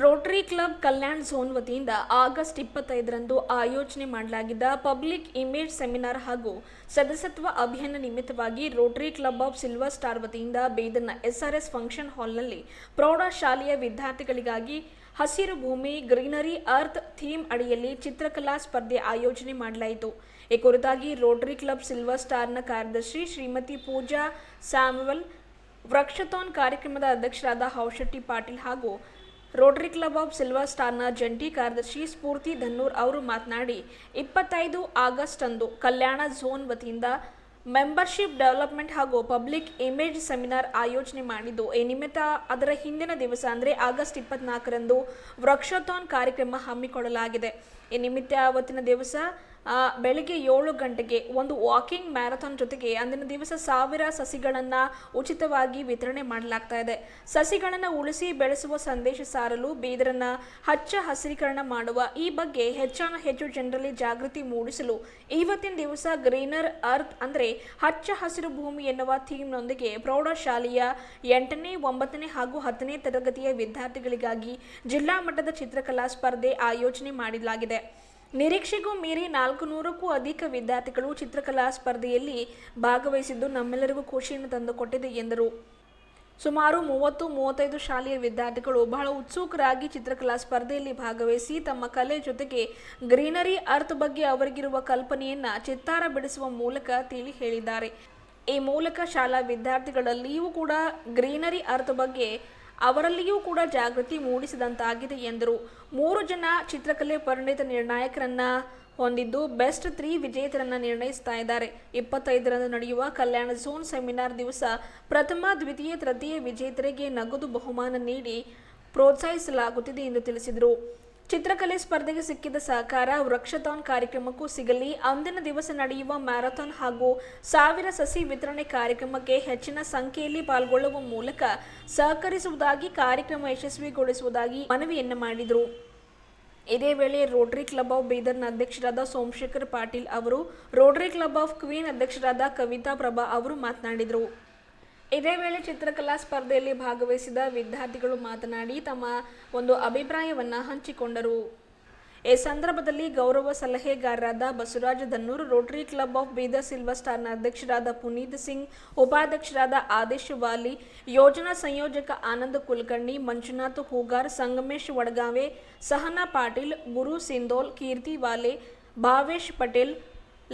Rotary club Kalyan zone ವತಿಯಿಂದ August ಇಪ್ಪತ್ತೈದರಂದು ಆಯೋಜನೆ ಮಾಡಲಾಗಿದ್ದ ಪಬ್ಲಿಕ್ ಇಮೇಜ್ ಸೆಮಿನಾರ್ ಹಾಗೂ ಸದಸ್ಯತ್ವ ಅಭಿಯಾನ ನಿಮಿತ್ತವಾಗಿ Rotary club of Silver Star ವತಿಯಿಂದ ಬೇದರ್ನ ಎಸ್ಆರ್ಎಸ್ ಫಂಕ್ಷನ್ ಹಾಲ್ನಲ್ಲಿ ಪ್ರೌಢಶಾಲೆಯ ವಿದ್ಯಾರ್ಥಿಗಳಿಗಾಗಿ ಹಸಿರು ಭೂಮಿ, ಗ್ರೀನರಿ ಅರ್ಥ್ ಥೀಮ್ ಅಡಿಯಲ್ಲಿ ಚಿತ್ರಕಲಾ ಸ್ಪರ್ಧೆ ಆಯೋಜನೆ ಮಾಡಲಾಯಿತು. ಈ ಕುರಿತಾಗಿ ರೋಟರಿ ಕ್ಲಬ್ ಸಿಲ್ವರ್ ಸ್ಟಾರ್ನ ಕಾರ್ಯದರ್ಶಿ ಶ್ರೀಮತಿ ಪೂಜಾ ಸ್ಯಾಮ್ಯುವಲ್ ವೃಕ್ಷತೋನ್ ಕಾರ್ಯಕ್ರಮದ ಅಧ್ಯಕ್ಷರಾದ ಹೌಶೆಟ್ಟಿ ಪಾಟೀಲ್ ಹಾಗೂ ರೋಟರಿ ಕ್ಲಬ್ ಆಫ್ ಸಿಲ್ವರ್ ಸ್ಟಾರ್ನ ಜಂಟಿ ಕಾರ್ಯದರ್ಶಿ ಸ್ಫೂರ್ತಿ ಧನ್ನೂರ್ ಅವರು ಮಾತನಾಡಿ, ಇಪ್ಪತ್ತೈದು ಆಗಸ್ಟ್ ಅಂದು ಕಲ್ಯಾಣ ಝೋನ್ ವತಿಯಿಂದ ಮೆಂಬರ್ಶಿಪ್ ಡೆವಲಪ್ಮೆಂಟ್ ಹಾಗೂ ಪಬ್ಲಿಕ್ ಇಮೇಜ್ ಸೆಮಿನಾರ್ ಆಯೋಜನೆ ಮಾಡಿದ್ದು, ಈ ನಿಮಿತ್ತ ಅದರ ಹಿಂದಿನ ದಿವಸ ಅಂದರೆ ಆಗಸ್ಟ್ ಇಪ್ಪತ್ನಾಲ್ಕರಂದು ವೃಕ್ಷೋತ್ಥಾನ್ ಕಾರ್ಯಕ್ರಮ ಹಮ್ಮಿಕೊಳ್ಳಲಾಗಿದೆ. ಈ ನಿಮಿತ್ತ ಅವತ್ತಿನ ದಿವಸ ಬೆಳಿಗ್ಗೆ ಏಳು ಗಂಟೆಗೆ ಒಂದು ವಾಕಿಂಗ್ ಮ್ಯಾರಥಾನ್ ಜೊತೆಗೆ ಅಂದಿನ ದಿವಸ ಸಾವಿರ ಸಸಿಗಳನ್ನು ಉಚಿತವಾಗಿ ವಿತರಣೆ ಮಾಡಲಾಗ್ತಾ ಇದೆ. ಸಸಿಗಳನ್ನು ಉಳಿಸಿ ಬೆಳೆಸುವ ಸಂದೇಶ ಸಾರಲು ಬೀದರನ್ನು ಹಚ್ಚ ಹಸಿರೀಕರಣ ಮಾಡುವ ಈ ಬಗ್ಗೆ ಹೆಚ್ಚಾನ ಹೆಚ್ಚು ಜನರಲ್ಲಿ ಜಾಗೃತಿ ಮೂಡಿಸಲು ಇವತ್ತಿನ ದಿವಸ ಗ್ರೀನರ್ ಅರ್ತ್ ಅಂದರೆ ಹಚ್ಚ ಹಸಿರು ಭೂಮಿ ಎನ್ನುವ ಥೀಮ್ನೊಂದಿಗೆ ಪ್ರೌಢಶಾಲೆಯ ಎಂಟನೇ, ಒಂಬತ್ತನೇ ಹಾಗೂ ಹತ್ತನೇ ತರಗತಿಯ ವಿದ್ಯಾರ್ಥಿಗಳಿಗಾಗಿ ಜಿಲ್ಲಾ ಮಟ್ಟದ ಚಿತ್ರಕಲಾ ಸ್ಪರ್ಧೆ ಆಯೋಜನೆ ಮಾಡಲಾಗಿದೆ. ನಿರೀಕ್ಷೆಗೂ ಮೀರಿ ನಾಲ್ಕು ನೂರಕ್ಕೂ ಅಧಿಕ ವಿದ್ಯಾರ್ಥಿಗಳು ಚಿತ್ರಕಲಾ ಸ್ಪರ್ಧೆಯಲ್ಲಿ ಭಾಗವಹಿಸಿದ್ದು ನಮ್ಮೆಲ್ಲರಿಗೂ ಖುಷಿಯನ್ನು ತಂದುಕೊಟ್ಟಿದೆ ಎಂದರು. ಸುಮಾರು ಮೂವತ್ತು, ಮೂವತ್ತೈದು ಶಾಲೆಯ ವಿದ್ಯಾರ್ಥಿಗಳು ಬಹಳ ಉತ್ಸುಕರಾಗಿ ಚಿತ್ರಕಲಾ ಸ್ಪರ್ಧೆಯಲ್ಲಿ ಭಾಗವಹಿಸಿ ತಮ್ಮ ಕಲೆ ಜೊತೆಗೆ ಗ್ರೀನರಿ ಅರ್ತ್ ಬಗ್ಗೆ ಅವರಿಗಿರುವ ಕಲ್ಪನೆಯನ್ನು ಚಿತ್ತಾರ ಬಿಡಿಸುವ ಮೂಲಕ ತಿಳಿ ಹೇಳಿದ್ದಾರೆ. ಈ ಮೂಲಕ ಶಾಲಾ ವಿದ್ಯಾರ್ಥಿಗಳಲ್ಲಿಯೂ ಕೂಡ ಗ್ರೀನರಿ ಅರ್ತ್ ಬಗ್ಗೆ ಅವರಲ್ಲಿಯೂ ಕೂಡ ಜಾಗೃತಿ ಮೂಡಿಸಿದಂತಾಗಿದೆ ಎಂದರು. ಮೂರು ಜನ ಚಿತ್ರಕಲೆ ಪರಿಣಿತ ನಿರ್ಣಾಯಕರನ್ನ ಹೊಂದಿದ್ದು ಬೆಸ್ಟ್ ತ್ರೀ ವಿಜೇತರನ್ನ ನಿರ್ಣಯಿಸ್ತಾ ಇದ್ದಾರೆ. ಇಪ್ಪತ್ತೈದರಂದು ನಡೆಯುವ ಕಲ್ಯಾಣ ಝೋನ್ ಸೆಮಿನಾರ್ ದಿವಸ ಪ್ರಥಮ, ದ್ವಿತೀಯ, ತೃತೀಯ ವಿಜೇತರಿಗೆ ನಗದು ಬಹುಮಾನ ನೀಡಿ ಪ್ರೋತ್ಸಾಹಿಸಲಾಗುತ್ತಿದೆ ಎಂದು ತಿಳಿಸಿದರು. ಚಿತ್ರಕಲೆ ಸ್ಪರ್ಧೆಗೆ ಸಿಕ್ಕಿದ ಸಹಕಾರ ವೃಕ್ಷಥಾನ್ ಕಾರ್ಯಕ್ರಮಕ್ಕೂ ಸಿಗಲಿ. ಅಂದಿನ ದಿವಸ ನಡೆಯುವ ಮ್ಯಾರಥಾನ್ ಹಾಗೂ ಸಾವಿರ ಸಸಿ ವಿತರಣೆ ಕಾರ್ಯಕ್ರಮಕ್ಕೆ ಹೆಚ್ಚಿನ ಸಂಖ್ಯೆಯಲ್ಲಿ ಪಾಲ್ಗೊಳ್ಳುವ ಮೂಲಕ ಸಹಕರಿಸುವುದಾಗಿ, ಕಾರ್ಯಕ್ರಮ ಯಶಸ್ವಿಗೊಳಿಸುವುದಾಗಿ ಮನವಿಯನ್ನ ಮಾಡಿದರು. ಇದೇ ವೇಳೆ ರೋಟರಿ ಕ್ಲಬ್ ಆಫ್ ಬೀದರ್ನ ಅಧ್ಯಕ್ಷರಾದ ಸೋಮಶೇಖರ್ ಪಾಟೀಲ್ ಅವರು ರೋಟರಿ ಕ್ಲಬ್ ಆಫ್ ಕ್ವೀನ್ ಅಧ್ಯಕ್ಷರಾದ ಕವಿತಾ ಪ್ರಭಾ ಅವರು ಮಾತನಾಡಿದರು. ಇದೇ ವೇಳೆ ಚಿತ್ರಕಲಾ ಸ್ಪರ್ಧೆಯಲ್ಲಿ ಭಾಗವಹಿಸಿದ ವಿದ್ಯಾರ್ಥಿಗಳು ಮಾತನಾಡಿ ತಮ್ಮ ಒಂದು ಅಭಿಪ್ರಾಯವನ್ನು ಹಂಚಿಕೊಂಡರು. ಈ ಸಂದರ್ಭದಲ್ಲಿ ಗೌರವ ಸಲಹೆಗಾರರಾದ Basavaraja Dannur Rotary club of Bidar Silver ಸ್ಟಾರ್ನ ಅಧ್ಯಕ್ಷರಾದ ಪುನೀತ್ ಸಿಂಗ್, ಉಪಾಧ್ಯಕ್ಷರಾದ ಆದೇಶ್ ವಾಲಿ, ಯೋಜನಾ ಸಂಯೋಜಕ ಆನಂದ್ ಕುಲಕರ್ಣಿ, ಮಂಜುನಾಥ್ ಹೂಗಾರ್, ಸಂಗಮೇಶ್ ವಡಗಾವೆ, ಸಹನಾ ಪಾಟೀಲ್, ಗುರು ಸಿಂಧೋಲ್, ಕೀರ್ತಿ ವಾಲೆ, ಭಾವೇಶ್ ಪಟೇಲ್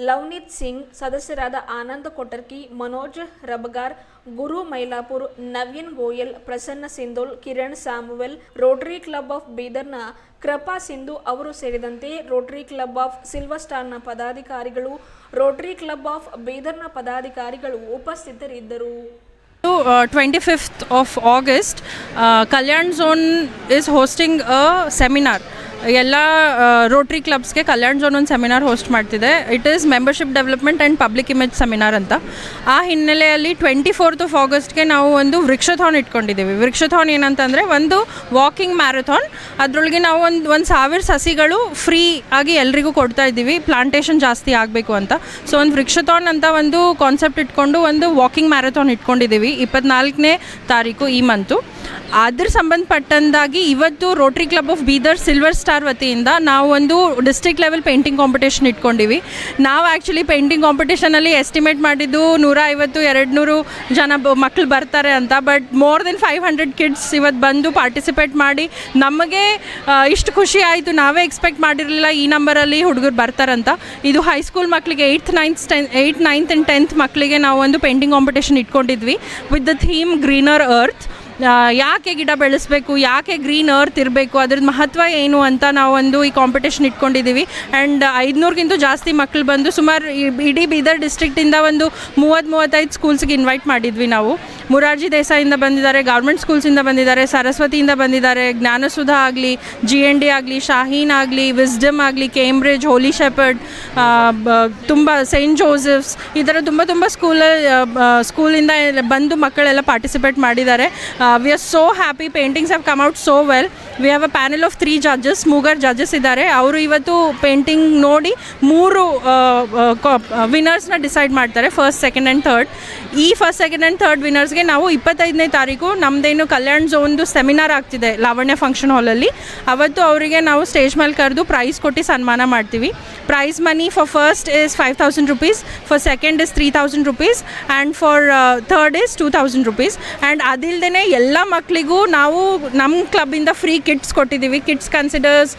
ಲವ್ನಿತ್ ಸಿಂಗ್ ಸದಸ್ಯರಾದ Anand Kotarki Manoj Rabgar Guru Mailapur Naveen Goyal Prasanna Sindhol Kiran Samuel Rotary Club of ಬೀದರ್ನ Krupa Sindhu ಅವರು ಸೇರಿದಂತೆ ರೋಟರಿ ಕ್ಲಬ್ ಆಫ್ ಸಿಲ್ವರ್ ಸ್ಟಾರ್ನ ಪದಾಧಿಕಾರಿಗಳು ರೋಟರಿ ಕ್ಲಬ್ ಆಫ್ ಬೀದರ್ನ ಪದಾಧಿಕಾರಿಗಳು ಉಪಸ್ಥಿತರಿದ್ದರು 25th of August, uh, Kalyan Zone is hosting a seminar. ಎಲ್ಲ rotary ಕ್ಲಬ್ಸ್ಗೆ Kalyan zone ಒಂದು ಸೆಮಿನಾರ್ ಹೋಸ್ಟ್ ಮಾಡ್ತಿದೆ. It is membership development and public image seminar ಅಂತ. ಆ ಹಿನ್ನೆಲೆಯಲ್ಲಿ ಟ್ವೆಂಟಿ ಫೋರ್ತ್ ಆಫ್ ಆಗಸ್ಟ್ಗೆ ನಾವು ಒಂದು ವೃಕ್ಷಥಾನ್ ಇಟ್ಕೊಂಡಿದ್ದೀವಿ. ವೃಕ್ಷಥಾನ್ ಏನಂತಂದರೆ ಒಂದು ವಾಕಿಂಗ್ ಮ್ಯಾರಥಾನ್ ಅದರೊಳಗೆ ನಾವು ಒಂದು ಒಂದು ಸಾವಿರ ಸಸಿಗಳು ಫ್ರೀ ಆಗಿ ಎಲ್ರಿಗೂ ಕೊಡ್ತಾ ಇದ್ದೀವಿ. ಪ್ಲಾಂಟೇಷನ್ ಜಾಸ್ತಿ ಆಗಬೇಕು ಅಂತ. ಸೊ ಒಂದು ವೃಕ್ಷಥಾನ್ ಅಂತ ಒಂದು ಕಾನ್ಸೆಪ್ಟ್ ಇಟ್ಕೊಂಡು ಒಂದು ವಾಕಿಂಗ್ ಮ್ಯಾರಥಾನ್ ಇಟ್ಕೊಂಡಿದ್ದೀವಿ. ಇಪ್ಪತ್ನಾಲ್ಕನೇ ತಾರೀಕು ಈ ಮಂತು ಅದ್ರ ಸಂಬಂಧಪಟ್ಟಂದಾಗಿ ಇವತ್ತು Rotary Club of Bidar Silver Star ವತಿಯಿಂದ ನಾವು ಒಂದು ಡಿಸ್ಟ್ರಿಕ್ಟ್ ಲೆವೆಲ್ ಪೇಂಟಿಂಗ್ ಕಾಂಪಿಟೇಷನ್ ಇಟ್ಕೊಂಡಿವಿ. ನಾವು ಆ್ಯಕ್ಚುಲಿ ಪೇಂಟಿಂಗ್ ಕಾಂಪಿಟೇಷನಲ್ಲಿ ಎಸ್ಟಿಮೇಟ್ ಮಾಡಿದ್ದು ನೂರ ಐವತ್ತು ಎರಡು ನೂರು ಜನ ಮಕ್ಕಳು ಬರ್ತಾರೆ ಅಂತ but more than five hundred kids ಇವತ್ತು ಬಂದು ಪಾರ್ಟಿಸಿಪೇಟ್ ಮಾಡಿ ನಮಗೆ ಇಷ್ಟು ಖುಷಿ ಆಯಿತು. ನಾವೇ ಎಕ್ಸ್ಪೆಕ್ಟ್ ಮಾಡಿರಲಿಲ್ಲ ಈ ನಂಬರಲ್ಲಿ ಹುಡುಗರು ಬರ್ತಾರಂತ ಇದು ಹೈಸ್ಕೂಲ್ ಮಕ್ಕಳಿಗೆ eighth ninth ten eight ninth and tenth ಮಕ್ಕಳಿಗೆ ನಾವು ಒಂದು painting competition ಇಟ್ಕೊಂಡಿದ್ವಿ. With the theme greener earth ಯಾಕೆ ಗಿಡ ಬೆಳೆಸಬೇಕು, ಯಾಕೆ ಗ್ರೀನ್ ಅರ್ತ್ ಇರಬೇಕು ಅದ್ರದ್ದು ಮಹತ್ವ ಏನು ಅಂತ ನಾವೊಂದು ಈ ಕಾಂಪಿಟೇಷನ್ ಇಟ್ಕೊಂಡಿದ್ದೀವಿ ಆ್ಯಂಡ್ ಐದುನೂರಿಗಿಂತ ಜಾಸ್ತಿ ಮಕ್ಕಳು ಬಂದು ಸುಮಾರು ಇಡೀ ಬೀದರ್ ಡಿಸ್ಟ್ರಿಕ್ಟಿಂದ ಒಂದು ಮೂವತ್ತು ಮೂವತ್ತೈದು ಸ್ಕೂಲ್ಸ್ಗೆ ಇನ್ವೈಟ್ ಮಾಡಿದ್ವಿ ನಾವು. ಮುರಾರ್ಜಿ ದೇಸಾಯಿಂದ ಬಂದಿದ್ದಾರೆ ಗೌರ್ಮೆಂಟ್ ಸ್ಕೂಲ್ಸಿಂದ ಬಂದಿದ್ದಾರೆ, ಸರಸ್ವತಿಯಿಂದ ಬಂದಿದ್ದಾರೆ, ಜ್ಞಾನಸುಧಾ ಆಗಲಿ ಜಿ ಎನ್ ಡಿ ಆಗಲಿ ಶಾಹೀನ್ ಆಗಲಿ ವಿಸ್ಡಮ್ ಆಗಲಿ ಕೇಂಬ್ರಿಡ್ಜ್ ಹೋಲಿ ಶೆಪರ್ಡ್ ತುಂಬ ಸೇಂಟ್ ಜೋಸೆಫ್ಸ್ ಈ ಥರ ತುಂಬ ತುಂಬ ಸ್ಕೂಲ ಸ್ಕೂಲಿಂದ ಬಂದು ಮಕ್ಕಳೆಲ್ಲ ಪಾರ್ಟಿಸಿಪೇಟ್ ಮಾಡಿದ್ದಾರೆ. We are so happy paintings have come out so well we have a panel of three judges ಮೂಗರ್ judges ಇದ್ದಾರೆ ಅವರು ಇವತ್ತು ಪೇಂಟಿಂಗ್ ನೋಡಿ ಮೂರು ವಿನ್ನರ್ಸ್ನ ಡಿಸೈಡ್ ಮಾಡ್ತಾರೆ ಫಸ್ಟ್ ಸೆಕೆಂಡ್ ಆ್ಯಂಡ್ ಥರ್ಡ್ ಈ ಫಸ್ಟ್ ಸೆಕೆಂಡ್ ಆ್ಯಂಡ್ ಥರ್ಡ್ ವಿನ್ನರ್ಸ್ಗೆ ನಾವು ಇಪ್ಪತ್ತೈದನೇ ತಾರೀಕು ನಮ್ಮದೇನು ಕಲ್ಯಾಣ್ ಝೋನ್ದು ಸೆಮಿನಾರ್ ಆಗ್ತಿದೆ ಲಾವಣ್ಯ ಫಂಕ್ಷನ್ ಹಾಲಲ್ಲಿ ಅವತ್ತು ಅವರಿಗೆ ನಾವು ಸ್ಟೇಜ್ ಮೇಲೆ ಕರೆದು ಪ್ರೈಸ್ ಕೊಟ್ಟು ಸನ್ಮಾನ ಮಾಡ್ತೀವಿ. Prize money for first is five thousand rupees for second is three thousand rupees and for third is two thousand rupees and ಅದಿಲ್ಲದೆ ಎಲ್ಲ ಮಕ್ಕಳಿಗೂ ನಾವು ನಮ್ಮ ಕ್ಲಬ್ಬಿಂದ ಫ್ರೀ ಕಿಟ್ಸ್ ಕೊಟ್ಟಿದ್ದೀವಿ. Kits considers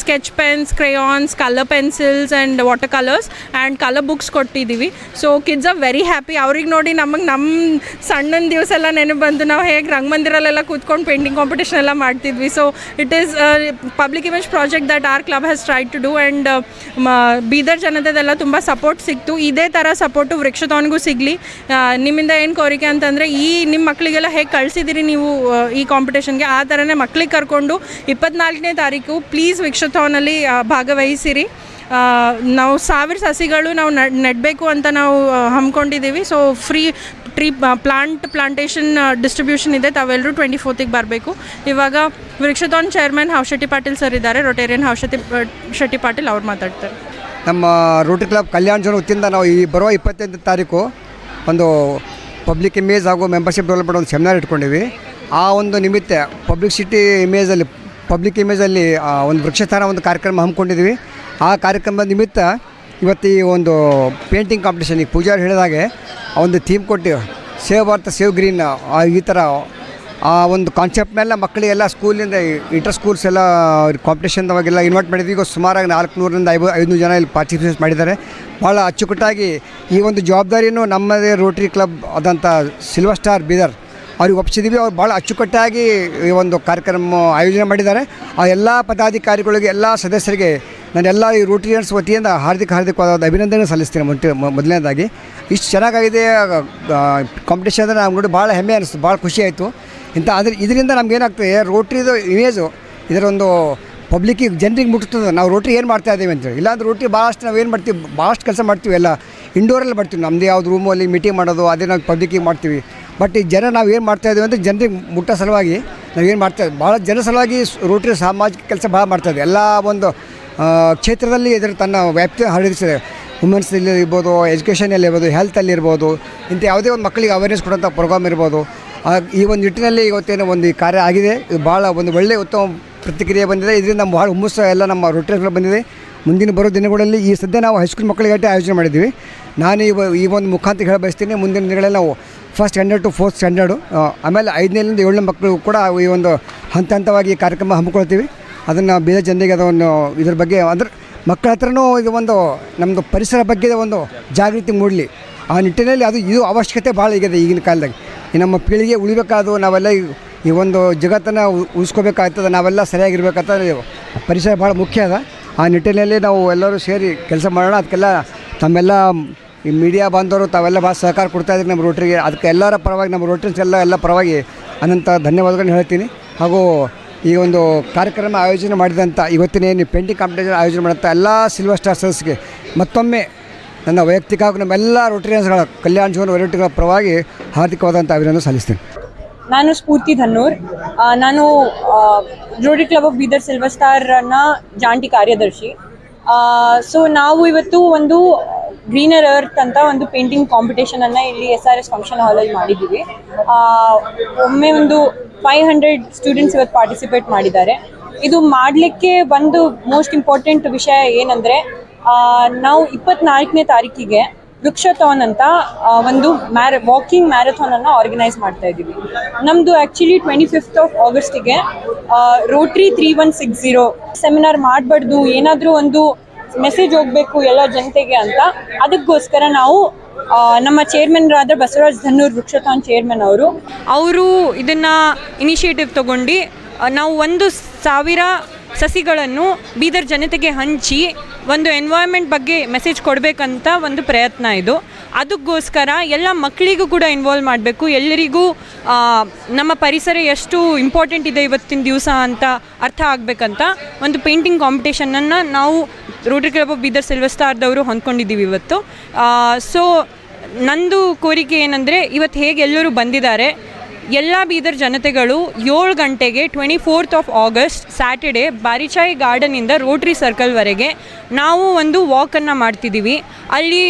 sketch pens crayons colour pencils and water colours and colour books ಕೊಟ್ಟಿದ್ದೀವಿ. So kids are very happy ಅವ್ರಿಗೆ ನೋಡಿ ನಮಗೆ ನಮ್ಮ ಸಣ್ಣ ದಿವಸ ಎಲ್ಲ ನೆನಪು ಬಂದು ನಾವು ಹೇಗೆ ರಂಗಮಂದಿರಲ್ಲೆಲ್ಲ ಕೂತ್ಕೊಂಡು ಪೇಂಟಿಂಗ್ ಕಾಂಪಿಟೇಷನ್ ಎಲ್ಲ ಮಾಡ್ತಿದ್ವಿ. So it is public image project that our club has try to do and Bidar ಜನತೆದೆಲ್ಲ ತುಂಬ ಸಪೋರ್ಟ್ ಸಿಕ್ತು. ಇದೇ ಥರ ಸಪೋರ್ಟು ವೃಕ್ಷತವನಿಗೂ ಸಿಗಲಿ. ನಿಮ್ಮಿಂದ ಏನು ಕೋರಿಕೆ ಅಂತಂದರೆ ಈ ನಿಮ್ಮ ಮಕ್ಕಳಿಗೆಲ್ಲ ಹೇಗೆ ಕಳಿಸಿದ್ದೀರಿ ನೀವು ಈ ಕಾಂಪಿಟೇಷನ್ಗೆ ಆ ಥರನೇ ಮಕ್ಕಳಿಗೆ ಕರ್ಕೊಂಡು ಇಪ್ಪತ್ನಾಲ್ಕನೇ ತಾರೀಕು ಪ್ಲೀಸ್ ವೃಕ್ಷತವನಲ್ಲಿ ಆ, ಭಾಗವಹಿಸಿರಿ. ನಾವು ಸಾವಿರ ಸಸಿಗಳು ನಾವು ನಡ್ ನೆಡಬೇಕು ಅಂತ ನಾವು ಹಮ್ಮಿಕೊಂಡಿದ್ದೀವಿ. So free tree plant plantation distribution ಇದೆ. ತಾವೆಲ್ಲರೂ ಟ್ವೆಂಟಿ ಫೋರ್ತಿಗೆ ಬರಬೇಕು. ಇವಾಗ ವೃಕ್ಷಥಾನ್ ಚೇರ್ಮನ್ ಹೌಶೆಟ್ಟಿ ಪಾಟೀಲ್ ಸರ್ ಇದ್ದಾರೆ. ರೊಟೇರಿಯನ್ ಹೌಶೆಟ್ಟಿ ಶೆಟ್ಟಿ ಪಾಟೀಲ್ ಅವ್ರು ಮಾತಾಡ್ತಾರೆ. ನಮ್ಮ ರೋಟರಿ ಕ್ಲಬ್ ಕಲ್ಯಾಣ ಜನ ವತಿಯಿಂದ ನಾವು ಈ ಬರುವ ಇಪ್ಪತ್ತೈದನೇ ತಾರೀಕು ಒಂದು ಪಬ್ಲಿಕ್ ಇಮೇಜ್ ಹಾಗೂ ಮೆಂಬರ್ಶಿಪ್ ಡೆವಲಪ್ಮೆಂಟ್ ಒಂದು ಸೆಮಿನಾರ್ ಇಟ್ಕೊಂಡಿವಿ. ಆ ಒಂದು ನಿಮಿತ್ತ ಪಬ್ಲಿಸಿಟಿ ಇಮೇಜಲ್ಲಿ ಪಬ್ಲಿಕ್ ಇಮೇಜಲ್ಲಿ ಒಂದು ವೃಕ್ಷಸ್ಥಾನ ಒಂದು ಕಾರ್ಯಕ್ರಮ ಹಮ್ಮಿಕೊಂಡಿದ್ವಿ. ಆ ಕಾರ್ಯಕ್ರಮದ ನಿಮಿತ್ತ ಇವತ್ತು ಈ ಒಂದು ಪೇಂಟಿಂಗ್ ಕಾಂಪಿಟೇಷನ್ ಈ ಪೂಜಾರಿ ಹೇಳಿದಾಗೆ ಒಂದು ಥೀಮ್ ಕೊಟ್ಟು, ಸೇವ್ ಭಾರತ, ಸೇವ್ ಗ್ರೀನ್ ಈ ಥರ ಆ ಒಂದು ಕಾನ್ಸೆಪ್ಟ್ ಮೇಲೆ ಮಕ್ಕಳಿಗೆಲ್ಲ ಸ್ಕೂಲಿಂದ ಇಂಟರ್ ಸ್ಕೂಲ್ಸ್ ಎಲ್ಲ ಕಾಂಪಿಟೇಷನ್ ಅವಾಗೆಲ್ಲ ಇನ್ವೈಟ್ ಮಾಡಿದ್ವಿ. ಈಗ ಸುಮಾರಾಗಿ ನಾಲ್ಕುನೂರರಿಂದ ಐವ ಜನ ಇಲ್ಲಿ ಪಾರ್ಟಿಸಿಪೇಟ್ ಮಾಡಿದ್ದಾರೆ. ಭಾಳ ಅಚ್ಚುಕಟ್ಟಾಗಿ ಈ ಒಂದು ಜವಾಬ್ದಾರಿಯೂ ನಮ್ಮದೇ ರೋಟರಿ ಕ್ಲಬ್ ಆದಂಥ ಸಿಲ್ವರ್ ಸ್ಟಾರ್ ಬೀದರ್ ಅವ್ರಿಗೆ ಒಪ್ಪಿಸಿದ್ವಿ ಅವ್ರು ಭಾಳ ಅಚ್ಚುಕಟ್ಟಾಗಿ ಈ ಒಂದು ಕಾರ್ಯಕ್ರಮ ಆಯೋಜನೆ ಮಾಡಿದ್ದಾರೆ. ಆ ಎಲ್ಲ ಪದಾಧಿಕಾರಿಗಳಿಗೆ, ಎಲ್ಲ ಸದಸ್ಯರಿಗೆ ನಾನು ಎಲ್ಲ ಈ ರೋಟರಿಯನ್ಸ್ ವತಿಯಿಂದ ಹಾರ್ದಿಕ ಹಾರ್ದಿಕವಾದ ಅಭಿನಂದನೆ ಸಲ್ಲಿಸ್ತೀನಿ ಮೊಟ್ಟ, ಮೊದಲನೇದಾಗಿ. ಇಷ್ಟು ಚೆನ್ನಾಗಾಗಿದೆ ಕಾಂಪಿಟೇಷನ್ ಅಂದರೆ ನಮ್ಗೆ ಭಾಳ ಹೆಮ್ಮೆ ಅನಿಸ್ತು ಭಾಳ ಖುಷಿ ಆಯಿತು. ಇಂಥ ಅದ್ರ ಇದರಿಂದ ನಮ್ಗೇನಾಗ್ತದೆ, ರೋಟ್ರಿದು ಇಮೇಜು ಇದರೊಂದು ಪಬ್ಲಿಕ್ಕಿಗೆ ಜನರಿಗೆ ಮುಟ್ತದೆ. ನಾವು ರೋಟ್ರಿ ಏನು ಮಾಡ್ತಾ ಇದ್ದೀವಿ ಅಂತೇಳಿ ಇಲ್ಲಾಂದ್ರೆ ರೋಟ್ರಿ ಭಾಳಷ್ಟು ನಾವು ಏನು ಮಾಡ್ತೀವಿ, ಭಾಳಷ್ಟು ಕೆಲಸ ಮಾಡ್ತೀವಿ ಎಲ್ಲ. ಇಂಡೋರಲ್ಲಿ ಮಾಡ್ತೀವಿ. ನಮ್ಮದೇ ಯಾವ್ದು ರೂಮಲ್ಲಿ ಮೀಟಿಂಗ್ ಮಾಡೋದು, ಅದೇ ನಾವು ಪಬ್ಲಿಕ್ಕಿಗೆ ಮಾಡ್ತೀವಿ. ಬಟ್ ಈ ಜನ ನಾವು ಏನು ಮಾಡ್ತಾ ಇದ್ದೀವಿ ಅಂದರೆ ಜನರಿಗೆ ಮುಟ್ಟೋ ಸಲುವಾಗಿ ನಾವೇನು ಮಾಡ್ತಾ ಭಾಳ ಜನ ಸಲುವಾಗಿ ರೋಟ್ರಿ ಸಾಮಾಜಿಕ ಕೆಲಸ ಭಾಳ ಮಾಡ್ತಾ ಇದೆ ಎಲ್ಲ ಒಂದು ಕ್ಷೇತ್ರದಲ್ಲಿ ಇದರ ತನ್ನ ವ್ಯಾಪ್ತಿ ಹರಡಿಸಿದೆ. ವುಮೆನ್ಸಲ್ಲಿ ಇರ್ಬೋದು ಎಜುಕೇಷನಲ್ಲಿ ಇರ್ಬೋದು ಹೆಲ್ತಲ್ಲಿ ಇರ್ಬೋದು, ಇಂಥ ಯಾವುದೇ ಒಂದು ಮಕ್ಕಳಿಗೆ ಅವೇರ್ನೆಸ್ ಕೊಡೋಂಥ ಪ್ರೋಗ್ರಾಮ್ ಇರ್ಬೋದು. ಈ ಒಂದು ನಿಟ್ಟಿನಲ್ಲಿ ಇವತ್ತೇನು ಒಂದು ಈ ಕಾರ್ಯ ಆಗಿದೆ. ಇದು ಭಾಳ ಒಂದು ಒಳ್ಳೆಯ ಉತ್ತಮ ಪ್ರತಿಕ್ರಿಯೆ ಬಂದಿದೆ. ಇದರಿಂದ ಭಾಳ ಹುಮ್ಮಸ್ಸು ಎಲ್ಲ ನಮ್ಮ ರೋಟರಿಗಳು ಬಂದಿದೆ. ಮುಂದಿನ ಬರೋ ದಿನಗಳಲ್ಲಿ ಈ ಸದ್ಯ ನಾವು ಹೈಸ್ಕೂಲ್ ಮಕ್ಕಳಿಗಟ್ಟೆ ಆಯೋಜನೆ ಮಾಡಿದ್ದೀವಿ. ನಾನು ಈ ಈ ಒಂದು ಮುಖಾಂತರ ಹೇಳ ಬಯಸ್ತೀನಿ. ಮುಂದಿನ ದಿನಗಳಲ್ಲಿ ನಾವು first standard to fourth standard ಆಮೇಲೆ ಐದನೇಲಿಂದ ಏಳನೇ ಮಕ್ಕಳು ಕೂಡ ಈ ಒಂದು ಹಂತ ಹಂತವಾಗಿ ಕಾರ್ಯಕ್ರಮ ಹಮ್ಮಿಕೊಳ್ತೀವಿ. ಅದನ್ನು ಬೇರೆ ಜನರಿಗೆ ಅದನ್ನು ಇದ್ರ ಬಗ್ಗೆ ಅಂದ್ರೆ ಮಕ್ಕಳ ಹತ್ರನೂ ಇದು ಒಂದು ನಮ್ಮದು ಪರಿಸರ ಬಗ್ಗೆ ಒಂದು ಜಾಗೃತಿ ಮೂಡಲಿ. ಆ ನಿಟ್ಟಿನಲ್ಲಿ ಅದು ಇದು ಅವಶ್ಯಕತೆ ಭಾಳ ಈಗಿದೆ ಈಗಿನ ಕಾಲದಾಗ ಈ ನಮ್ಮ ಪೀಳಿಗೆ ಉಳಿಬೇಕಾದ್ರು ನಾವೆಲ್ಲ ಈ- ಒಂದು ಜಗತ್ತನ್ನು ಉಳಿಸ್ಕೋಬೇಕಾಗ್ತದೆ, ನಾವೆಲ್ಲ ಸರಿಯಾಗಿರ್ಬೇಕಂತ ಪರಿಸರ ಭಾಳ ಮುಖ್ಯ ಅದ. ಆ ನಿಟ್ಟಿನಲ್ಲಿ ನಾವು ಎಲ್ಲರೂ ಸೇರಿ ಕೆಲಸ ಮಾಡೋಣ. ಅದಕ್ಕೆಲ್ಲ ತಮ್ಮೆಲ್ಲ ಈ ಮೀಡಿಯಾ ಬಾಂಧವರು ತಾವೆಲ್ಲ ಭಾಳ ಸಹಕಾರ ಕೊಡ್ತಾ ಇದ್ದೀರಿ ನಮ್ಮ ರೋಟ್ರಿಗೆ. ಅದಕ್ಕೆ ಎಲ್ಲರ ಪರವಾಗಿ ನಮ್ಮ ರೋಟ್ರಿನ್ಸ್ ಎಲ್ಲ ಎಲ್ಲ ಪರವಾಗಿ ಅನಂತ ಧನ್ಯವಾದಗಳನ್ನ ಹೇಳ್ತೀನಿ. ಹಾಗೂ ಈ ಒಂದು ಕಾರ್ಯಕ್ರಮ ಆಯೋಜನೆ ಮಾಡಿದಂಥ ಇವತ್ತಿನ ಏನು ಪೇಂಟಿಂಗ್ ಕಾಂಪಿಟೇಷನ್ ಆಯೋಜನೆ ಮಾಡಿದಂಥ ಎಲ್ಲ ಸಿಲ್ವರ್ ಸ್ಟಾರ್ಸರ್ಸ್ಗೆ ಮತ್ತೊಮ್ಮೆ ನನ್ನ ವೈಯಕ್ತಿಕ ಹಾಗೂ ನಮ್ಮೆಲ್ಲ ರೋಟರಿಯನ್ಸ್ಗಳ ಕಲ್ಯಾಣ ಜೀವನ ವೆರೈಟಿಗಳ ಪರವಾಗಿ ಹಾರ್ದಿಕವಾದಂಥ ಅಭಿನಂದನೆ ಸಲ್ಲಿಸ್ತೇನೆ. ನಾನು ಸ್ಫೂರ್ತಿ ಧನ್ನೂರ್. ನಾನು Rotary club of Bidar Silver ಸ್ಟಾರ್ನ joint ಕಾರ್ಯದರ್ಶಿ. ಸೊ ನಾವು ಇವತ್ತು ಒಂದು ಗ್ರೀನರ್ ಅರ್ತ್ ಅಂತ ಒಂದು ಪೇಂಟಿಂಗ್ ಕಾಂಪಿಟೇಷನ್ ಅನ್ನ ಇಲ್ಲಿ ಎಸ್ ಆರ್ ಎಸ್ ಫಂಕ್ಷನ್ ಹಾಲಲ್ಲಿ ಮಾಡಿದ್ದೀವಿ. ಒಮ್ಮೆ ಒಂದು ಫೈವ್ ಹಂಡ್ರೆಡ್ ಸ್ಟೂಡೆಂಟ್ಸ್ ಇವತ್ತು ಪಾರ್ಟಿಸಿಪೇಟ್ ಮಾಡಿದ್ದಾರೆ. ಇದು ಮಾಡಲಿಕ್ಕೆ ಒಂದು ಮೋಸ್ಟ್ ಇಂಪಾರ್ಟೆಂಟ್ ವಿಷಯ ಏನಂದರೆ ನಾವು ಇಪ್ಪತ್ನಾಲ್ಕನೇ ತಾರೀಕಿಗೆ ವೃಕ್ಷಥಾನ್ ಅಂತ ಒಂದು ಮ್ಯಾರ ವಾಕಿಂಗ್ ಮ್ಯಾರಥಾನ್ ಅನ್ನು ಆರ್ಗನೈಸ್ ಮಾಡ್ತಾ ಇದ್ದೀವಿ. ನಮ್ಮದು actually twenty fifth of ಆಗಸ್ಟಿಗೆ Rotary three one six zero seminar ಮಾಡಬಾರ್ದು, ಏನಾದರೂ ಒಂದು ಮೆಸೇಜ್ ಹೋಗಬೇಕು ಎಲ್ಲ ಜನತೆಗೆ ಅಂತ, ಅದಕ್ಕೋಸ್ಕರ ನಾವು ನಮ್ಮ ಚೇರ್ಮನ್ರಾದ ಬಸವರಾಜ್ ಧನ್ನೂರ್ ವೃಕ್ಷಥಾನ್ ಚೇರ್ಮನ್ ಅವರು ಅವರು ಇದನ್ನು ಇನಿಷಿಯೇಟಿವ್ ತಗೊಂಡು ನಾವು ಒಂದು ಸಾವಿರ ಸಸಿಗಳನ್ನು ಬೀದರ್ ಜನತೆಗೆ ಹಂಚಿ ಒಂದು ಎನ್ವೈರ್ಮೆಂಟ್ ಬಗ್ಗೆ ಮೆಸೇಜ್ ಕೊಡಬೇಕಂತ ಒಂದು ಪ್ರಯತ್ನ ಇದು. ಅದಕ್ಕೋಸ್ಕರ ಎಲ್ಲ ಮಕ್ಕಳಿಗೂ ಕೂಡ ಇನ್ವಾಲ್ವ್ ಮಾಡಬೇಕು. ಎಲ್ಲರಿಗೂ ನಮ್ಮ ಪರಿಸರ ಎಷ್ಟು ಇಂಪಾರ್ಟೆಂಟ್ ಇದೆ ಇವತ್ತಿನ ದಿವಸ ಅಂತ ಅರ್ಥ ಆಗಬೇಕಂತ ಒಂದು ಪೇಂಟಿಂಗ್ ಕಾಂಪಿಟೇಷನನ್ನು ನಾವು ರೋಟರಿ ಕ್ಲಬ್ ಆಫ್ ಬೀದರ್ ಸಿಲ್ವಸ್ತಾರ್ದವರು ಹೊಂದ್ಕೊಂಡಿದ್ದೀವಿ ಇವತ್ತು. ಸೊ ನಂದು ಕೋರಿಕೆ ಏನಂದರೆ ಇವತ್ತು ಹೇಗೆ ಎಲ್ಲರೂ ಬಂದಿದ್ದಾರೆ ಎಲ್ಲ ಬೀದರ್ ಜನತೆಗಳು ಏಳು ಗಂಟೆಗೆ twenty fourth of August Saturday ಬಾರಿಚಾಯಿ ಗಾರ್ಡನಿಂದ ರೋಟ್ರಿ ಸರ್ಕಲ್ವರೆಗೆ ನಾವು ಒಂದು ವಾಕನ್ನು ಮಾಡ್ತಿದ್ದೀವಿ. ಅಲ್ಲಿ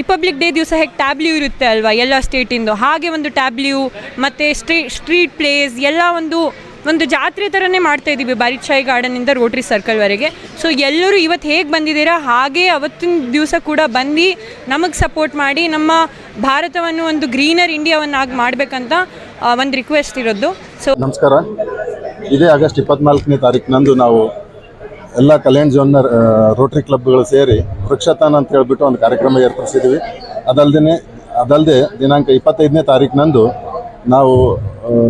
ರಿಪಬ್ಲಿಕ್ ಡೇ ದಿವಸ ಹೇಗೆ ಟ್ಯಾಬ್ಲ್ಯೂ ಇರುತ್ತೆ ಅಲ್ವಾ, ಎಲ್ಲ ಸ್ಟೇಟಿಂದು ಹಾಗೆ ಒಂದು ಟ್ಯಾಬ್ಲ್ಯೂ ಮತ್ತು ಸ್ಟ್ರೀ ಸ್ಟ್ರೀಟ್ ಪ್ಲೇಸ್ ಎಲ್ಲ ಒಂದು ಒಂದು ಜಾತ್ರೆ ಥರನೇ ಮಾಡ್ತಾ ಇದ್ದೀವಿ ಬಾರಿಚಾಯಿ ಗಾರ್ಡನಿಂದ ರೋಟ್ರಿ ಸರ್ಕಲ್ವರೆಗೆ ಸೊ ಎಲ್ಲರೂ ಇವತ್ತು ಹೇಗೆ ಬಂದಿದ್ದೀರಾ? ಹಾಗೆ ಅವತ್ತಿನ ದಿವಸ ಕೂಡ ಬಂದು ನಮಗೆ ಸಪೋರ್ಟ್ ಮಾಡಿ ನಮ್ಮ ಭಾರತವನ್ನು ಒಂದು ಗ್ರೀನರ್ ಇಂಡಿಯಾವನ್ನಾಗಿ ಮಾಡಬೇಕಂತ ಒಂದು ರಿಕ್ವೆಸ್ಟ್ ಇರೋದು. ಸೊ ನಮಸ್ಕಾರ. ಇದೇ ಆಗಸ್ಟ್ ಇಪ್ಪತ್ನಾಲ್ಕನೇ ತಾರೀಕಿನಂದು ನಾವು ಎಲ್ಲ ಕಲ್ಯಾಣ್ ಝೋನ್ನ ರೋಟರಿ ಕ್ಲಬ್ಗಳು ಸೇರಿ ವೃಕ್ಷತಾನ ಅಂತ ಹೇಳಿಬಿಟ್ಟು ಒಂದು ಕಾರ್ಯಕ್ರಮ ಏರ್ಪಡಿಸಿದ್ದೀವಿ ಅದಲ್ಲದೆ ಅದಲ್ಲದೆ ದಿನಾಂಕ ಇಪ್ಪತ್ತೈದನೇ ತಾರೀಕಿನಂದು ನಾವು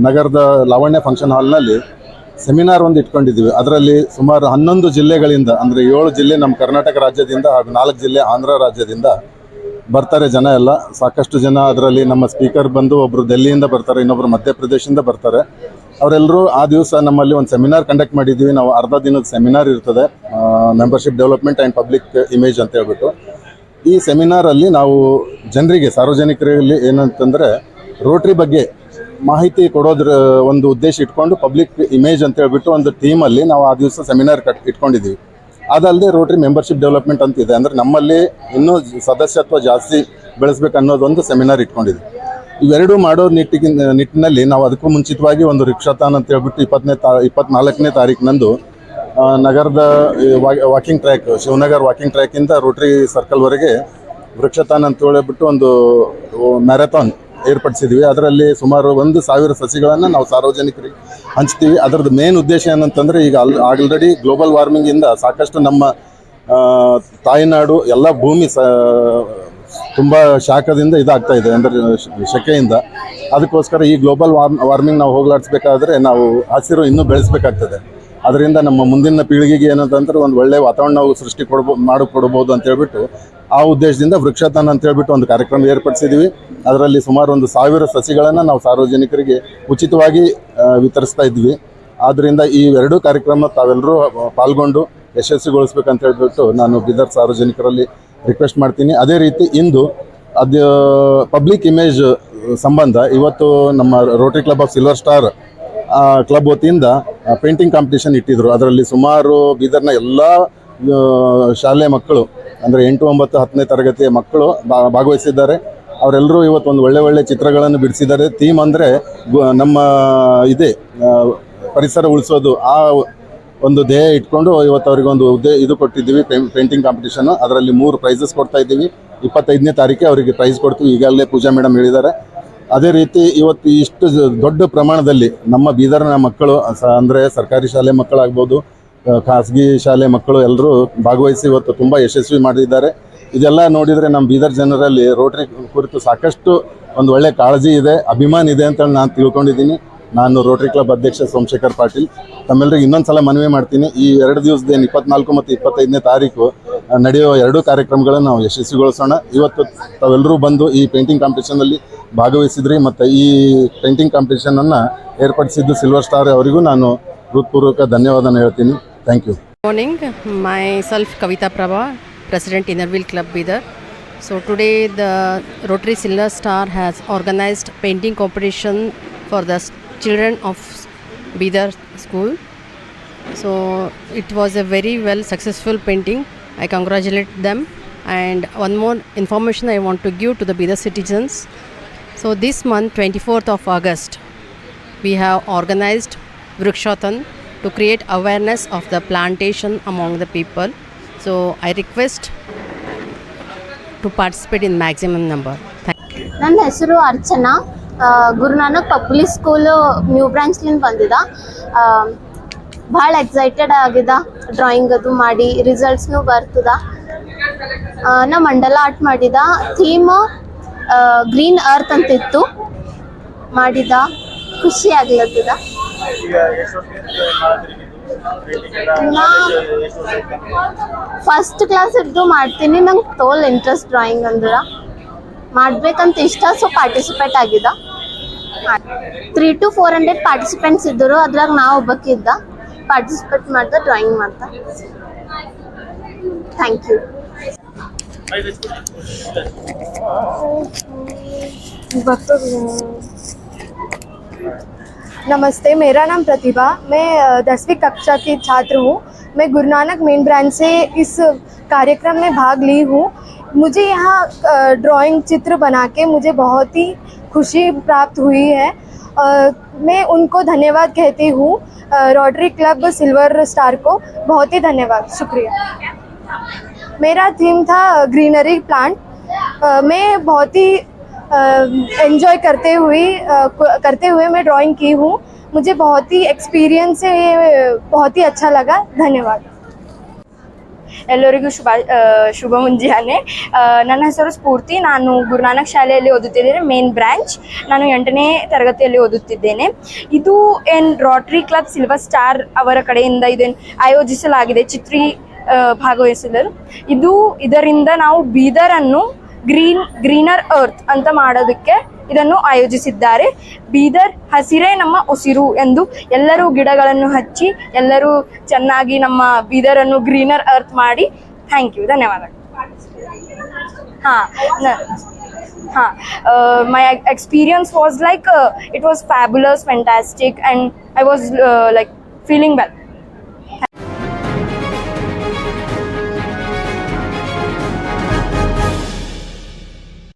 ನಗರದ ಲಾವಣ್ಯ ಫಂಕ್ಷನ್ ಹಾಲ್ನಲ್ಲಿ ಸೆಮಿನಾರ್ ಒಂದು ಇಟ್ಕೊಂಡಿದ್ದೀವಿ. ಅದರಲ್ಲಿ ಸುಮಾರು ಹನ್ನೊಂದು ಜಿಲ್ಲೆಗಳಿಂದ, ಅಂದರೆ ಏಳು ಜಿಲ್ಲೆ ನಮ್ಮ ಕರ್ನಾಟಕ ರಾಜ್ಯದಿಂದ ಹಾಗೂ ನಾಲ್ಕು ಜಿಲ್ಲೆ ಆಂಧ್ರ ರಾಜ್ಯದಿಂದ ಬರ್ತಾರೆ ಜನ ಎಲ್ಲ. ಸಾಕಷ್ಟು ಜನ ಅದರಲ್ಲಿ ನಮ್ಮ ಸ್ಪೀಕರ್ ಬಂದು ಒಬ್ಬರು ಡೆಲ್ಲಿಯಿಂದ ಬರ್ತಾರೆ, ಇನ್ನೊಬ್ರು ಮಧ್ಯಪ್ರದೇಶದಿಂದ ಬರ್ತಾರೆ. ಅವರೆಲ್ಲರೂ ಆ ದಿವಸ ನಮ್ಮಲ್ಲಿ ಒಂದು ಸೆಮಿನಾರ್ ಕಂಡಕ್ಟ್ ಮಾಡಿದ್ದೀವಿ. ನಾವು ಅರ್ಧ ದಿನದ ಸೆಮಿನಾರ್ ಇರ್ತದೆ. Membership development and public image ಅಂತ ಹೇಳ್ಬಿಟ್ಟು. ಈ ಸೆಮಿನಾರಲ್ಲಿ ನಾವು ಜನರಿಗೆ, ಸಾರ್ವಜನಿಕರಲ್ಲಿ ಏನಂತಂದರೆ ರೋಟ್ರಿ ಬಗ್ಗೆ ಮಾಹಿತಿ ಕೊಡೋದ್ರ ಒಂದು ಉದ್ದೇಶ ಇಟ್ಕೊಂಡು ಪಬ್ಲಿಕ್ ಇಮೇಜ್ ಅಂತ ಹೇಳ್ಬಿಟ್ಟು ಒಂದು ಟೀಮಲ್ಲಿ ನಾವು ಆ ದಿವಸ ಸೆಮಿನಾರ್ ಕಟ್ ಇಟ್ಕೊಂಡಿದ್ದೀವಿ ಅದಲ್ಲದೆ ರೋಟ್ರಿ ಮೆಂಬರ್ಶಿಪ್ ಡೆವಲಪ್ಮೆಂಟ್ ಅಂತ ಇದೆ. ಅಂದರೆ ನಮ್ಮಲ್ಲಿ ಇನ್ನೂ ಸದಸ್ಯತ್ವ ಜಾಸ್ತಿ ಬೆಳೆಸ್ಬೇಕು ಅನ್ನೋದೊಂದು ಸೆಮಿನಾರ್ ಇಟ್ಕೊಂಡಿದ್ದೀವಿ ಇವೆರಡೂ ಮಾಡೋ ನಿಟ್ಟಿಗೆ ನಿಟ್ಟಿನಲ್ಲಿ ನಾವು ಅದಕ್ಕೂ ಮುಂಚಿತವಾಗಿ ಒಂದು ರಿಕ್ಷಾತಾನ್ ಅಂತ ಹೇಳ್ಬಿಟ್ಟು ಇಪ್ಪತ್ತನೇ ತಾ, ಇಪ್ಪತ್ನಾಲ್ಕನೇ ತಾರೀಕಿನಂದು ನಗರದ ವಾಕಿಂಗ್ ಟ್ರ್ಯಾಕ್ ಶಿವನಗರ್ ವಾಕಿಂಗ್ ಟ್ರ್ಯಾಕಿಂದ ರೋಟ್ರಿ ಸರ್ಕಲ್ವರೆಗೆ ವೃಕ್ಷತಾನ್ ಅಂತ ಹೇಳಿಬಿಟ್ಟು ಒಂದು ಮ್ಯಾರಥಾನ್ ಏರ್ಪಡಿಸಿದ್ವಿ. ಅದರಲ್ಲಿ ಸುಮಾರು ಒಂದು ಸಾವಿರ ಸಸಿಗಳನ್ನು ನಾವು ಸಾರ್ವಜನಿಕರಿಗೆ ಹಂಚ್ತೀವಿ. ಅದರದ್ದು ಮೇನ್ ಉದ್ದೇಶ ಏನಂತಂದರೆ ಈಗ ಅಲ್ ಆಲ್ರೆಡಿ ಗ್ಲೋಬಲ್ ವಾರ್ಮಿಂಗಿಂದ ಸಾಕಷ್ಟು ನಮ್ಮ ತಾಯಿನಾಡು ಎಲ್ಲ ಭೂಮಿ ಸ, ತುಂಬ ಶಾಖದಿಂದ ಇದಾಗ್ತಾ ಇದೆ ಅಂದರೆ ಶೆಕೆಯಿಂದ. ಅದಕ್ಕೋಸ್ಕರ ಈ ಗ್ಲೋಬಲ್ ವಾರ್ಮ್ ವಾರ್ಮಿಂಗ್ ನಾವು ಹೋಗಲಾಡಿಸ್ಬೇಕಾದ್ರೆ ನಾವು ಹಸಿರು ಇನ್ನೂ ಬೆಳೆಸ್ಬೇಕಾಗ್ತದೆ. ಅದರಿಂದ ನಮ್ಮ ಮುಂದಿನ ಪೀಳಿಗೆಗೆ ಏನಂತಂದ್ರೆ ಒಂದು ಒಳ್ಳೆಯ ವಾತಾವರಣ ಸೃಷ್ಟಿ ಕೊಡ್ಬೋ, ಮಾಡಿ ಕೊಡ್ಬೋದು ಅಂತ ಹೇಳ್ಬಿಟ್ಟು ಆ ಉದ್ದೇಶದಿಂದ ವೃಕ್ಷತಾನ ಅಂತ ಹೇಳ್ಬಿಟ್ಟು ಒಂದು ಕಾರ್ಯಕ್ರಮ ಏರ್ಪಡಿಸಿದ್ದೀವಿ ಅದರಲ್ಲಿ ಸುಮಾರು ಒಂದು ಸಾವಿರ ಸಸಿಗಳನ್ನು ನಾವು ಸಾರ್ವಜನಿಕರಿಗೆ ಉಚಿತವಾಗಿ ವಿತರಿಸ್ತಾ ಇದ್ವಿ. ಆದ್ದರಿಂದ ಈ ಎರಡೂ ಕಾರ್ಯಕ್ರಮ ತಾವೆಲ್ಲರೂ ಪಾಲ್ಗೊಂಡು ಯಶಸ್ವಿಗೊಳಿಸ್ಬೇಕಂತ ಹೇಳ್ಬಿಟ್ಟು ನಾನು ಬೀದರ್ ಸಾರ್ವಜನಿಕರಲ್ಲಿ ರಿಕ್ವೆಸ್ಟ್ ಮಾಡ್ತೀನಿ. ಅದೇ ರೀತಿ ಇಂದು ಅದು, ಪಬ್ಲಿಕ್ ಇಮೇಜ್ ಸಂಬಂಧ ಇವತ್ತು ನಮ್ಮ Rotary club of Silver Star club ವತಿಯಿಂದ ಪೇಂಟಿಂಗ್ ಕಾಂಪಿಟೇಷನ್ ಇಟ್ಟಿದ್ರು. ಅದರಲ್ಲಿ ಸುಮಾರು ಬೀದರ್ನ ಎಲ್ಲ ಶಾಲೆ ಮಕ್ಕಳು ಅಂದರೆ ಎಂಟು ಒಂಬತ್ತು ಹತ್ತನೇ ತರಗತಿಯ ಮಕ್ಕಳು ಭಾಗವಹಿಸಿದ್ದಾರೆ. ಅವರೆಲ್ಲರೂ ಇವತ್ತು ಒಂದು ಒಳ್ಳೆ ಒಳ್ಳೆ ಚಿತ್ರಗಳನ್ನು ಬಿಡಿಸಿದ್ದಾರೆ. ಥೀಮ್ ಅಂದರೆ ನಮ್ಮ ಇದೇ ಪರಿಸರ ಉಳಿಸೋದು. ಆ ಒಂದು ಧ್ಯೇಯ ಇಟ್ಕೊಂಡು ಇವತ್ತು ಅವರಿಗೆ ಒಂದು ಉದ್ದೇ, ಇದು ಕೊಟ್ಟಿದ್ದೀವಿ ಪೇಂಟಿಂಗ್ ಕಾಂಪಿಟೇಷನ್ ಅದರಲ್ಲಿ ಮೂರು ಪ್ರೈಸಸ್ ಕೊಡ್ತಾ ಇದ್ದೀವಿ. ಇಪ್ಪತ್ತೈದನೇ ತಾರೀಕೆ ಅವರಿಗೆ ಪ್ರೈಸ್ ಕೊಡ್ತೀವಿ. ಈಗಾಗಲೇ ಪೂಜಾ ಮೇಡಮ್ ಹೇಳಿದ್ದಾರೆ. ಅದೇ ರೀತಿ ಇವತ್ತು ಇಷ್ಟು ದೊಡ್ಡ ಪ್ರಮಾಣದಲ್ಲಿ ನಮ್ಮ ಬೀದರ್ನ ಮಕ್ಕಳು ಅಂದರೆ ಸರ್ಕಾರಿ ಶಾಲೆ ಮಕ್ಕಳಾಗ್ಬೋದು ಖಾಸಗಿ ಶಾಲೆ ಮಕ್ಕಳು ಎಲ್ಲರೂ ಭಾಗವಹಿಸಿ ಇವತ್ತು ತುಂಬ ಯಶಸ್ವಿ ಮಾಡಿದ್ದಾರೆ. ಇದೆಲ್ಲ ನೋಡಿದರೆ ನಮ್ಮ ಬೀದರ್ ಜನರಲ್ಲಿ ರೋಟ್ರಿ ಕುರಿತು ಸಾಕಷ್ಟು ಒಂದು ಒಳ್ಳೆ ಕಾಳಜಿ ಇದೆ, ಅಭಿಮಾನ ಇದೆ ಅಂತ ನಾನು ತಿಳ್ಕೊಂಡಿದ್ದೀನಿ. ನಾನು ರೋಟ್ರಿ ಕ್ಲಬ್ ಅಧ್ಯಕ್ಷ ಸೋಮಶೇಖರ್ ಪಾಟೀಲ್. ತಮ್ಮೆಲ್ಲರಿಗೆ ಇನ್ನೊಂದು ಸಲ ಮನವಿ ಮಾಡ್ತೀನಿ. ಈ ಎರಡು ದಿವಸದೇನು ಇಪ್ಪತ್ನಾಲ್ಕು ಮತ್ತು ಇಪ್ಪತ್ತೈದನೇ ತಾರೀಕು ನಡೆಯುವ ಎರಡೂ ಕಾರ್ಯಕ್ರಮಗಳನ್ನು ನಾವು ಯಶಸ್ವಿಗೊಳಿಸೋಣ. ಇವತ್ತು ತಾವೆಲ್ಲರೂ ಬಂದು ಈ ಪೇಂಟಿಂಗ್ ಕಾಂಪಿಟೇಷನಲ್ಲಿ ಭಾಗವಹಿಸಿದ್ರಿ ಮತ್ತು ಈ ಪೇಂಟಿಂಗ್ ಕಾಂಪಿಟೇಷನನ್ನು ಏರ್ಪಡಿಸಿದ್ದು ಸಿಲ್ವರ್ ಸ್ಟಾರ್ ಅವರಿಗೂ ನಾನು ಹೃತ್ಪೂರ್ವಕ ಧನ್ಯವಾದ ಹೇಳ್ತೀನಿ. Thank you. Morning. Myself, Kavita Prabha, President Innerville Club Bidar. So today the Rotary Silver Star has organized painting competition for the children of Bidar school. So it was a very well successful painting. I congratulate them. And one more information I want to give to the Bidar citizens. So this month, 24th of August, we have organized Vrikshatan to create awareness of the plantation among the people. So, I request to participate in maximum number. Thank ನನ್ನ ಹೆಸರು Archana. Gurunanak public school new ಬ್ರಾಂಚ್ಲಿಂದ ಬಂದಿದ್ದ ಭಾಳ excited ಆಗಿದ. Drawing ಅದು ಮಾಡಿ ರಿಸಲ್ಟ್ಸ್ನು ಬರ್ತದ. ನಾ ಮಂಡಲ ಆರ್ಟ್ ಮಾಡಿದ. ಥೀಮ್ ಗ್ರೀನ್ ಅರ್ತ್ ಅಂತಿತ್ತು. ಮಾಡಿದ. ಖುಷಿ ಆಗ್ಲತ್ತದ. ಫಸ್ಟ್ ಕ್ಲಾಸ್ ಇದ್ದು ಮಾಡ್ತೀನಿ. ನಂಗೆ ತೋಲ್ ಇಂಟ್ರೆಸ್ಟ್ ಡ್ರಾಯಿಂಗ್ ಅಂದ್ರೆ. ಮಾಡ್ಬೇಕಂತ ಇಷ್ಟ ಸೊ ಪಾರ್ಟಿಸಿಪೇಟ್ ಆಗಿದ್ದ. Three to four hundred participants ಇದ್ದರು. ಅದ್ರಾಗ ನಾವು ಒಬ್ಬಕ್ಕಿದ್ದ ಪಾರ್ಟಿಸಿಪೇಟ್ ಮಾಡ್ದೆ ಡ್ರಾಯಿಂಗ್ ಮಾಡ್ತಾ ಥ್ಯಾಂಕ್ ಯು ಬರ್ತದ. नमस्ते, मेरा नाम प्रतिभा। मैं दसवीं कक्षा की छात्र हूँ। मैं गुरु नानक मेन ब्रांच से इस कार्यक्रम में भाग ली हूँ। मुझे यहाँ ड्राइंग चित्र बना के मुझे बहुत ही खुशी प्राप्त हुई है। मैं उनको धन्यवाद कहती हूँ। रोटरी क्लब सिल्वर स्टार को बहुत ही धन्यवाद। शुक्रिया। मेरा थीम था ग्रीनरी प्लांट मैं बहुत ही एंजॉय करते हुए अ, क- करते हुए मैं ड्राइंग की हूँ मुझे बहुत ही एक्सपीरियंस से ये बहुत ही अच्छा लगा धन्यवाद ಎಲ್ಲರಿಗೂ ಶುಭ ಆ, ಶುಭ ಮುಂಜಾನೆ ಆ, ನನ್ನ ಹೆಸರು ಸ್ಫೂರ್ತಿ ನಾನು ಗುರುನಾನಕ್ ಶಾಲೆಯಲ್ಲಿ ಓದುತ್ತಿದ್ದೇನೆ ಮೇನ್ ಬ್ರಾಂಚ್ ನಾನು ಎಂಟನೇ ತರಗತಿಯಲ್ಲಿ ಓದುತ್ತಿದ್ದೇನೆ ಇದು ಏನು ರೋಟ್ರಿ ಕ್ಲಬ್ ಸಿಲ್ವರ್ ಸ್ಟಾರ್ ಅವರ ಕಡೆಯಿಂದ ಇದನ್ನು ಆಯೋಜಿಸಲಾಗಿದೆ ಚಿತ್ರಿ ಆ, ಭಾಗವಹಿಸಿದರು ಇದು ಇದರಿಂದ ನಾವು ಬೀದರನ್ನು ಗ್ರೀನ್, ಗ್ರೀನರ್ ಅರ್ತ್ ಅಂತ ಮಾಡೋದಕ್ಕೆ ಇದನ್ನು ಆಯೋಜಿಸಿದ್ದಾರೆ. ಬೀದರ್ ಹಸಿರೇ ನಮ್ಮ ಉಸಿರು ಎಂದು ಎಲ್ಲರೂ ಗಿಡಗಳನ್ನು ಹಚ್ಚಿ, ಎಲ್ಲರೂ ಚೆನ್ನಾಗಿ ನಮ್ಮ ಬೀದರನ್ನು ಗ್ರೀನರ್ ಅರ್ತ್ ಮಾಡಿ. ಥ್ಯಾಂಕ್ ಯು ಧನ್ಯವಾದಗಳು. ಹಾಂ ಹಾಂ my experience was like it was fabulous fantastic and I was like feeling well